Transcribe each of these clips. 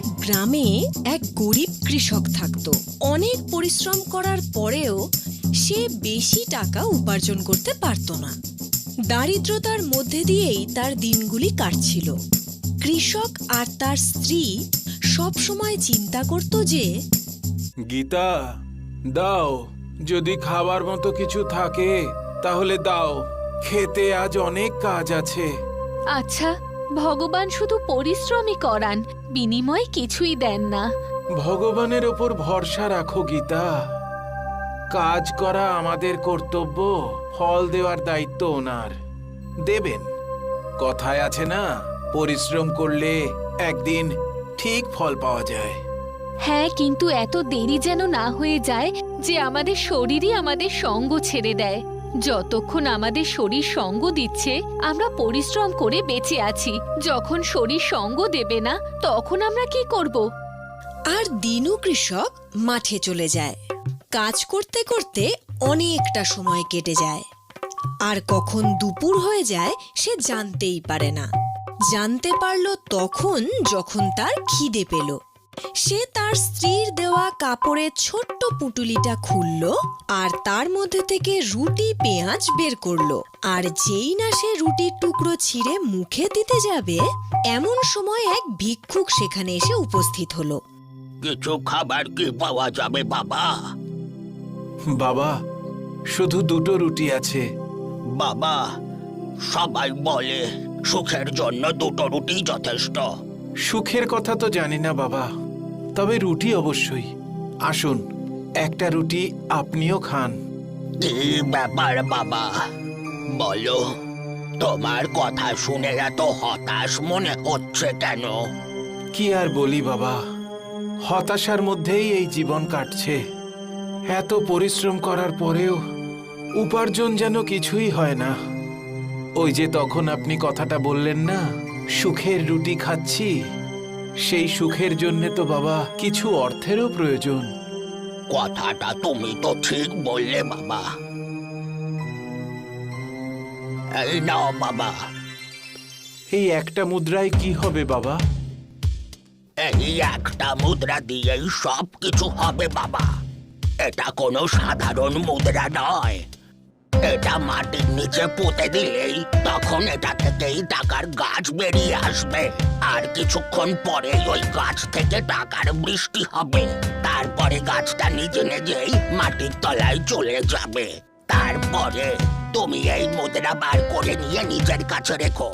এক গ্রামে এক গরিব কৃষক থাকত। অনেক পরিশ্রম করার পরেও সে বেশি টাকা উপার্জন করতে পারত না। দারিদ্রতার মধ্যে দিয়েই তার দিনগুলি কাটছিল। কৃষক আর তার স্ত্রী সব সময় চিন্তা করত যে গীতা দাও যদি খাবার মতো কিছু থাকে তাহলে দাও। খেতে আজ অনেক কাজ আছে। আচ্ছা ভগবান শুধু পরিশ্রমই করান বিনিময় কিছুই দেন না। ভগবানের ওপর ভরসা রাখো গীতা। কাজ করা আমাদের কর্তব্য ফল দেওয়ার দায়িত্ব ওনার। দেবেন। কথায় আছে না পরিশ্রম করলে একদিন ঠিক ফল পাওয়া যায়। হ্যাঁ কিন্তু এত দেরি যেন না হয়ে যায় যে আমাদের শরীরই আমাদের সঙ্গ ছেড়ে দেয়। যতক্ষণ আমাদের শরীর সঙ্গ দিচ্ছে, আমরা পরিশ্রম করে বেঁচে আছি। যখন শরীর সঙ্গ দেবে না, তখন আমরা কি করব? আর দিনু কৃষক মাঠে চলে যায়। কাজ করতে করতে অনেকটা সময় কেটে যায়। আর কখন দুপুর হয়ে যায়, সে জানতেই পারে না। জানতে পারল তখন যখন তার খিদে পেল। সে তার স্ত্রীর দেওয়া কাপড়ের ছোট্ট পুটুলিটা খুলল আর তার মধ্যে থেকে রুটি পেঁয়াজ বের করল। আর যেই না সে রুটির টুকরো ছিঁড়ে মুখে দিতে যাবে এমন সময় এক ভিক্ষুক সেখানে এসে উপস্থিত হলো। কিছু খাবার কি পাওয়া যাবে বাবা? বাবা শুধু দুটো রুটি আছে। বাবা সবাই বলে সুখের জন্য দুটো রুটি যথেষ্ট। সুখের কথা তো জানি না বাবা। তবে রুটি অবশ্যই। আসুন একটা রুটি আপনিও খান। কি ব্যাপার বাবা? বলো তোমার কথা শুনে এত হতাশ মনে হচ্ছে কেন? কি আর বলি বাবা হতাশার মধ্যেই এই জীবন কাটছে। এত পরিশ্রম করার পরেও উপার্জন যেন কিছুই হয় না। ওই যে তখন আপনি কথাটা বললেন না সুখের রুটি খাচ্ছি। সেই সুখের জন্য তো বাবা কিছু অর্থেরও প্রয়োজন। কথাটা তুমি তো ঠিক বললে বাবা এই নাও বাবা এই একটা মুদ্রায় কি হবে বাবা? এই একটা মুদ্রা দিয়েই সব কিছু হবে বাবা এটা কোনো সাধারণ মুদ্রা নয়। এটা মাটির নিচে পুঁতে দিলেই তখন এটা থেকেই টাকার গাছ বেরিয়ে আসবে। আর কিছুক্ষণ পরে ওই গাছ থেকে টাকার বৃষ্টি হবে। তারপরে গাছটা নিজে নিজেই মাটির তলায় চলে যাবে। তারপরে তুমি এই মুদ্রা বার করে নিয়ে নিজের কাছে রেখো।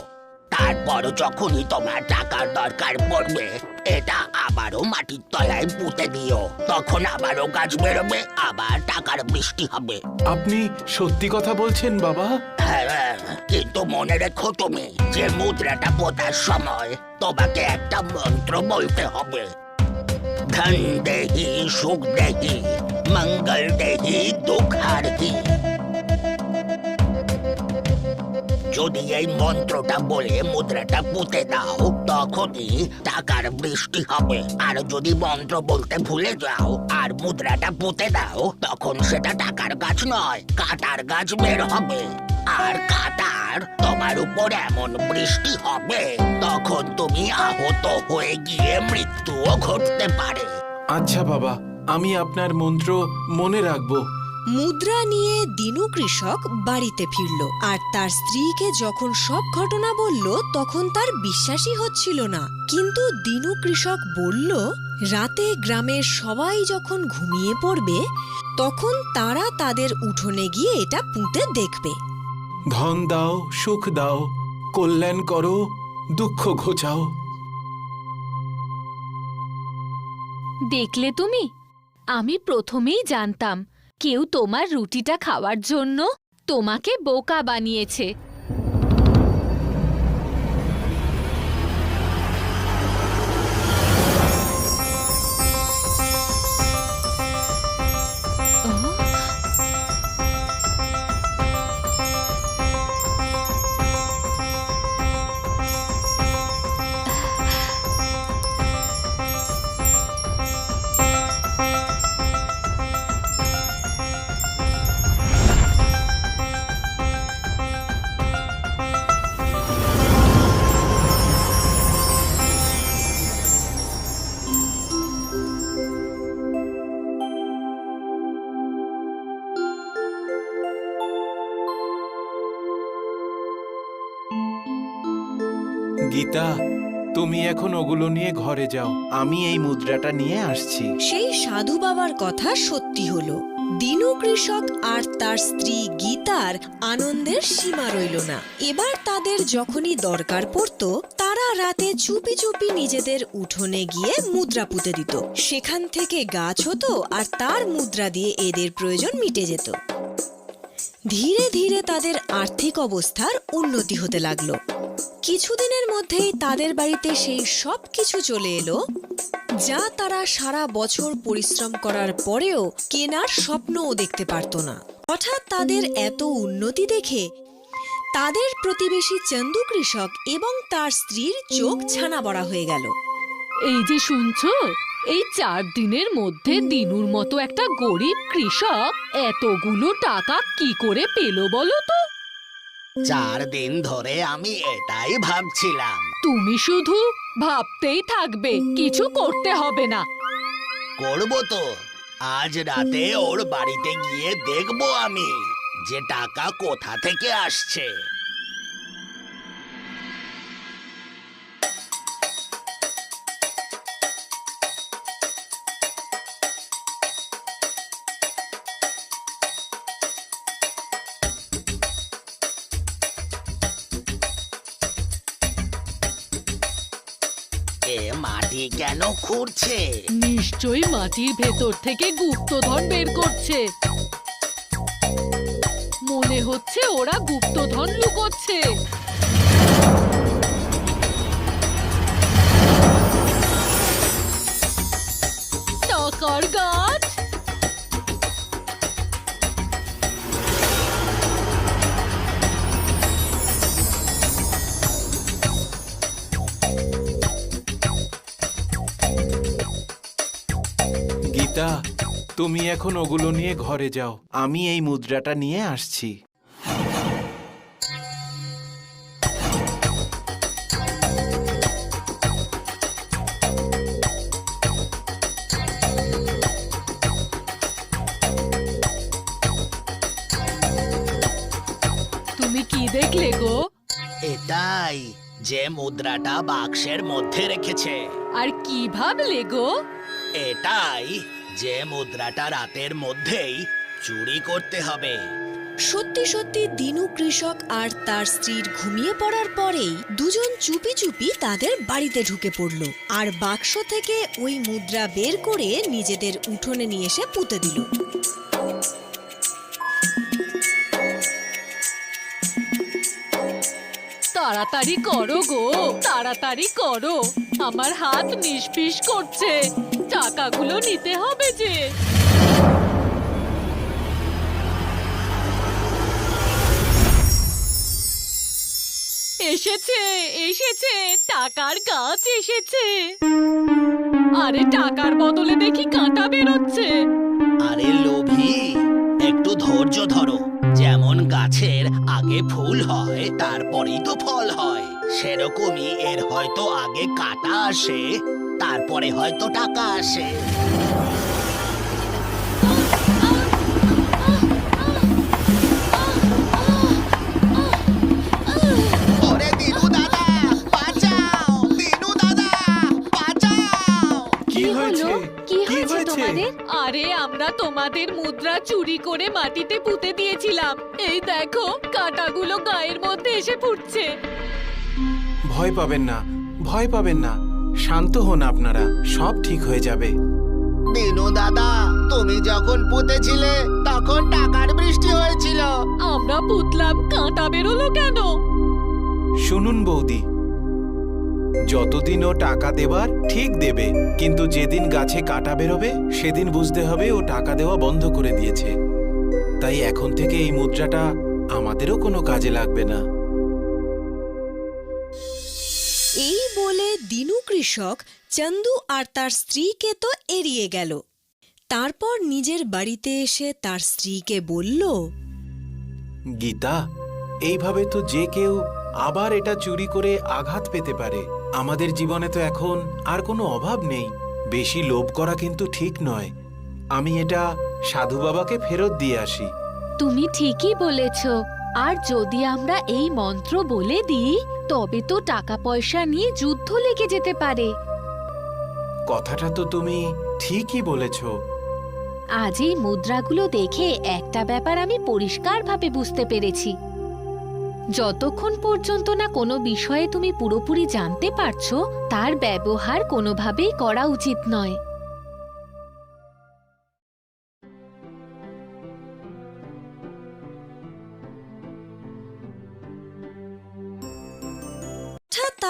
তারপর যখনই তোমার টাকার দরকার পড়বে এটা আবারও মাটির তলায় পুঁতে দিও। তখন আবারও গাছ বেরোবে আবার টাকার বৃষ্টি হবে। আপনি সত্যি কথা বলছেন বাবা? হ্যাঁ কিন্তু মনে রেখো তুমি যে মুদ্রাটা পোতার সময় তোমাকে একটা মন্ত্র বলতে হবে। ধন দেহি সুখ দেহি মঙ্গল দেহি দুঃখ হারহি যদি এই মন্ত্রটা বলে মুদ্রাটা পুঁতে দাও, তখনই টাকার বৃষ্টি হবে। আর যদি মন্ত্র বলতে ভুলে যাও আর মুদ্রাটা পুঁতে দাও, তখন সেটা টাকার গাছ নয়, কাটার গাছ বের হবে। আর কাটার তোমার উপর এমন বৃষ্টি হবে, তখন তুমি আহত হয়ে গিয়ে মৃত্যুও ঘটতে পারে। আচ্ছা বাবা, আমি আপনার মন্ত্র মনে রাখব। মুদ্রা নিয়ে দিনু কৃষক বাড়িতে ফিরল আর তার স্ত্রীকে যখন সব ঘটনা বলল তখন তার বিশ্বাসই হচ্ছিল না। কিন্তু দিনু কৃষক বলল রাতে গ্রামের সবাই যখন ঘুমিয়ে পড়বে তখন তারা তাদের উঠোনে গিয়ে এটা পুঁতে দেখবে। ধন দাও সুখ দাও কল্যাণ করো দুঃখ ঘোচাও। দেখলে তুমি? আমি প্রথমেই জানতাম কেউ তোমার রুটিটা খাওয়ার জন্য তোমাকে বোকা বানিয়েছে। গীতা তুমি এখন ওগুলো নিয়ে ঘরে যাও। আমি এই মুদ্রাটা নিয়ে আসছি। সেই সাধু বাবার কথা সত্যি হলো। দিনু কৃষক আর তার স্ত্রী গীতার আনন্দের সীমা রইল না। এবার তাদের যখনই দরকার পড়তো, তারা রাতে চুপি চুপি নিজেদের উঠোনে গিয়ে মুদ্রা পুঁতে দিত। সেখান থেকে গাছ হতো আর তার মুদ্রা দিয়ে এদের প্রয়োজন মিটে যেত। ধীরে ধীরে তাদের আর্থিক অবস্থার উন্নতি হতে লাগল। কিছুদিনের মধ্যেই তাদের বাড়িতে সেই সব কিছু চলে এলো, যা তারা সারা বছর পরিশ্রম করার পরেও কেনার স্বপ্নও দেখতে পারত না। হঠাৎ তাদের এত উন্নতি দেখে তাদের প্রতিবেশী চন্দু কৃষক এবং তার স্ত্রীর চোখ ছানা বড়া হয়ে গেল। এই যে শুনছো, এই চার দিনের মধ্যে দিনুর মতো একটা গরিব কৃষক এতগুলো টাকা কি করে পেল বলো তো? চার দিন ধরে আমি এটাই ভাবছিলাম। তুমি শুধু ভাবতেই থাকবে কিছু করতে হবে না। করব তো। আজ রাতে ওর বাড়িতে গিয়ে দেখব আমি যে টাকা কোথা থেকে আসছে। মাটি কেন খুঁড়ছে? নিশ্চয়ই মাটির ভেতর থেকে গুপ্তধন বের করছে। মনে হচ্ছে ওরা গুপ্তধন লুকোচ্ছে। তুমি এখন ওগুলো নিয়ে ঘরে যাও। আমি এই মুদ্রাটা নিয়ে আসছি। তুমি কি দেখলে গো? এটাই যে মুদ্রাটা বাক্সের মধ্যে রেখেছে। আর কি ভাবলে গো? এটাই যে মুদ্রাটা রাতের মধ্যেই চুরি করতে হবে। সত্যি সত্যি দিনু কৃষক আর তার স্ত্রীর ঘুমিয়ে পড়ার পরেই দুজন চুপি চুপি তাদের বাড়িতে ঢুকে পড়ল। আর বাক্স থেকে ওই মুদ্রা বের করে নিজেদের উঠোনে নিয়ে এসে পুঁতে দিল। তাড়াতাড়ি করো গো তাড়াতাড়ি করো। আমার হাত নিষ্পিস করছে। টাকাগুলো নিতে হবে যে। এসেছে এসেছে, টাকার গাছ এসেছে। আরে টাকার বদলে দেখি কাঁটা বেরোচ্ছে। আরে লোভী, একটু ধৈর্য ধরো। যেমন গাছের আগে ফুল হয়, তারপরেই তো ফল হয়। সেরকমই এর হয়তো আগে কাটা আসে। তারপরে হয়তো টাকা আসে। ওরে দিনু দাদা বাঁচাও দিনু দাদা বাঁচাও। কি হয়েছে? কি হয়েছে? তোমাদের? আরে আমরা তোমাদের মুদ্রা চুরি করে মাটিতে পুঁতে দিয়েছিলাম। এই দেখো কাঁটাগুলো গায়ের মধ্যে এসে ফুটছে। ভয় পাবেন না ভয় পাবেন না। শান্ত হন আপনারা সব ঠিক হয়ে যাবে। দিনু দাদা তুমি যখন পুঁতেছিলে তখন টাকার বৃষ্টি হয়েছিল। আমরা পুতলাম কাঁটা বেরোলো কেন? শুনুন বৌদি। যতদিন ও টাকা দেবার ঠিক দেবে। কিন্তু যেদিন গাছে কাটা বেরোবে সেদিন বুঝতে হবে ও টাকা দেওয়া বন্ধ করে দিয়েছে। তাই এখন থেকে এই মুদ্রাটা আমাদেরও কোনো কাজে লাগবে না। দিনু কৃষক চন্দু আর তার স্ত্রীকে তো এড়িয়ে গেল। তারপর নিজের বাড়িতে এসে তার স্ত্রীকে বলল গীতা এইভাবে তো যে কেউ আবার এটা চুরি করে আঘাত পেতে পারে। আমাদের জীবনে তো এখন আর কোনো অভাব নেই। বেশি লোভ করা কিন্তু ঠিক নয়। আমি এটা সাধু বাবাকে ফেরত দিয়ে আসি। তুমি ঠিকই বলেছ। আর যদি আমরা এই মন্ত্র বলে দিই তবে তো টাকা পয়সা নিয়ে যুদ্ধ লেগে যেতে পারে। কথাটা তো তুমি ঠিকই বলেছ। আজ এই মুদ্রাগুলো দেখে একটা ব্যাপার আমি পরিষ্কারভাবে বুঝতে পেরেছি। যতক্ষণ পর্যন্ত না কোনো বিষয়ে তুমি পুরোপুরি জানতে পারছ তার ব্যবহার কোনোভাবেই করা উচিত নয়।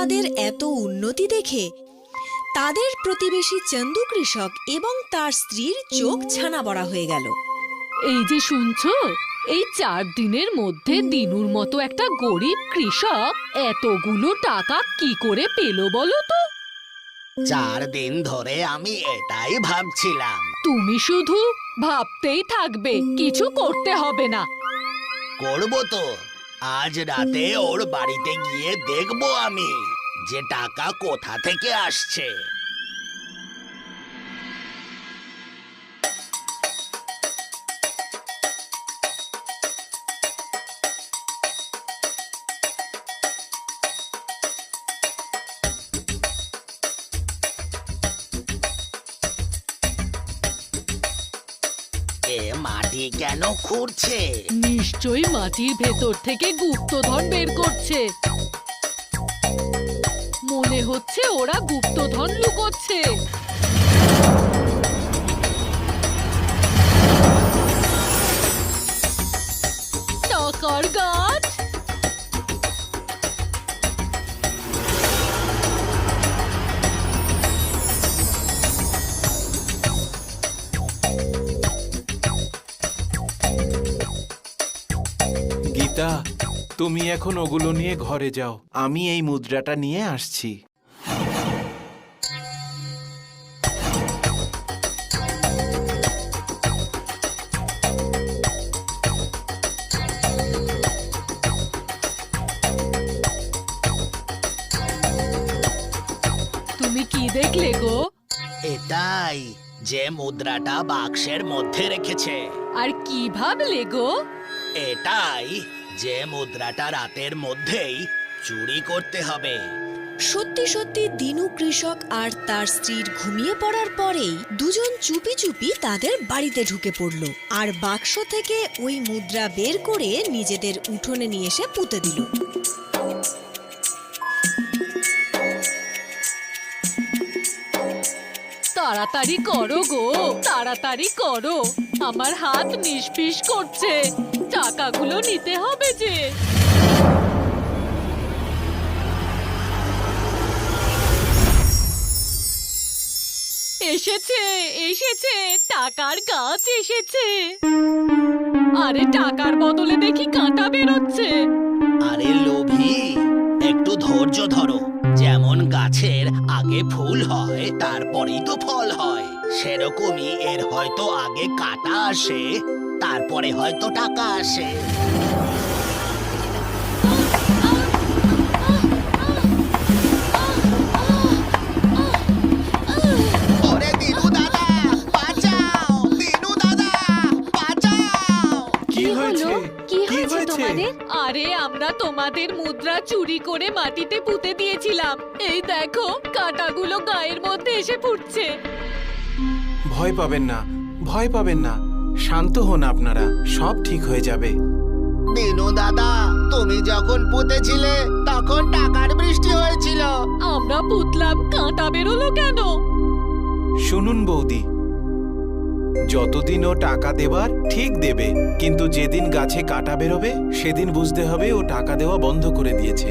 তাদের এত উন্নতি দেখে তাদের প্রতিবেশী চন্দু কৃষক এবং তার স্ত্রীর চোখ ছানা বড়া হয়ে গেল। এই যে শুনছো? এই চার দিনের মধ্যে দিনুর মতো একটা গরিব কৃষক এতগুলো টাকা কি করে পেল বলো তো? চার দিন ধরে আমি এটাই ভাবছিলাম। তুমি শুধু ভাবতেই থাকবে কিছু করতে হবে না। করব তো। আজ রাতে ওর বাড়িতে গিয়ে দেখব আমি। যে টাকা কোথা থেকে আসছে? এ মাটি কেন খুঁড়ছে? নিশ্চয়ই মাটির ভেতর থেকে গুপ্তধন বের করছে। হচ্ছে ওরা গুপ্তধন লুকোচ্ছে। টাকার গাছ। গীতা তুমি এখন ওগুলো নিয়ে ঘরে যাও। আমি এই মুদ্রাটা নিয়ে আসছি। এটাই যে মুদ্রাটা বাক্সের মধ্যে রেখেছে। আর কি ভাবলে গো? এটাই যে মুদ্রাটা রাতের মধ্যেই চুরি করতে হবে। সত্যি সত্যি দিনু কৃষক আর তার স্ত্রীর ঘুমিয়ে পড়ার পরেই দুজন চুপি চুপি তাদের বাড়িতে ঢুকে পড়ল। আর বাক্স থেকে ওই মুদ্রা বের করে নিজেদের উঠোনে নিয়ে এসে পুঁতে দিল। তাড়াতাড়ি করো গো, তাড়াতাড়ি করো। আমার হাত নিষ্পিস করছে, টাকাগুলো নিতে হবে যে। এসেছে এসেছে, টাকার গাছ এসেছে। আরে টাকার বদলে দেখি কাঁটা বেরোচ্ছে। আরে লোভী, একটু ধৈর্য ধরো। গাছের আগে ফুল হয়, তারপরেই তো ফল হয়। সেরকমই এর হয়তো আগে কাটা আসে, তারপরে হয়তো টাকা আসে। আরে আমরা তোমাদের মুদ্রা চুরি করে মাটিতে পুঁতে দিয়েছিলাম। এই দেখো কাঁটাগুলো গায়ের মধ্যে এসে ফুটছে ভয় পাবেন না ভয় পাবেন না। শান্ত হন আপনারা সব ঠিক হয়ে যাবে। দিনু দাদা তুমি যখন পুঁতেছিলে তখন টাকার বৃষ্টি হয়েছিল। আমরা পুতলাম কাঁটা বেরোলো কেন? শুনুন বৌদি যতদিন ও টাকা দেবার ঠিক দেবে কিন্তু যেদিন গাছে কাটা বেরোবে সেদিন বুঝতে হবে ও টাকা দেওয়া বন্ধ করে দিয়েছে।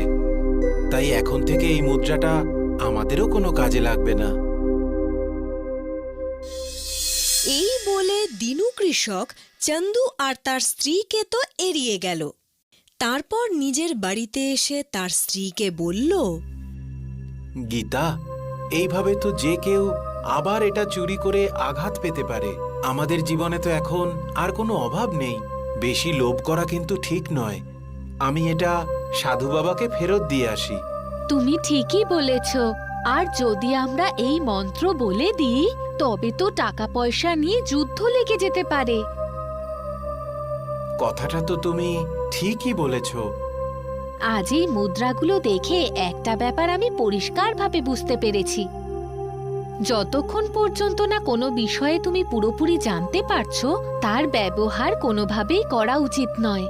তাই এখন থেকে এই মুদ্রাটা আমাদেরও কোনো কাজে লাগবে না। এই বলে দিনু কৃষক চন্দু আর তার স্ত্রীকে তো এড়িয়ে গেল। তারপর নিজের বাড়িতে এসে তার স্ত্রীকে বলল গীতা এইভাবে তো যে কেউ আবার এটা চুরি করে আঘাত পেতে পারে। আমাদের জীবনে তো এখন আর কোনো অভাব নেই। বেশি লোভ করা কিন্তু ঠিক নয়। আমি এটা সাধু বাবাকে ফেরত দিয়ে আসি। তুমি ঠিকই বলেছ। আর যদি আমরা এই মন্ত্র বলে দিই তবে তো টাকা পয়সা নিয়ে যুদ্ধ লেগে যেতে পারে। কথাটা তো তুমি ঠিকই বলেছ। আজ এই মুদ্রাগুলো দেখে একটা ব্যাপার আমি পরিষ্কারভাবে বুঝতে পেরেছি। যতক্ষণ পর্যন্ত না কোনো বিষয়ে তুমি পুরোপুরি জানতে পারছ, তার ব্যবহার কোনোভাবেই করা উচিত নয়।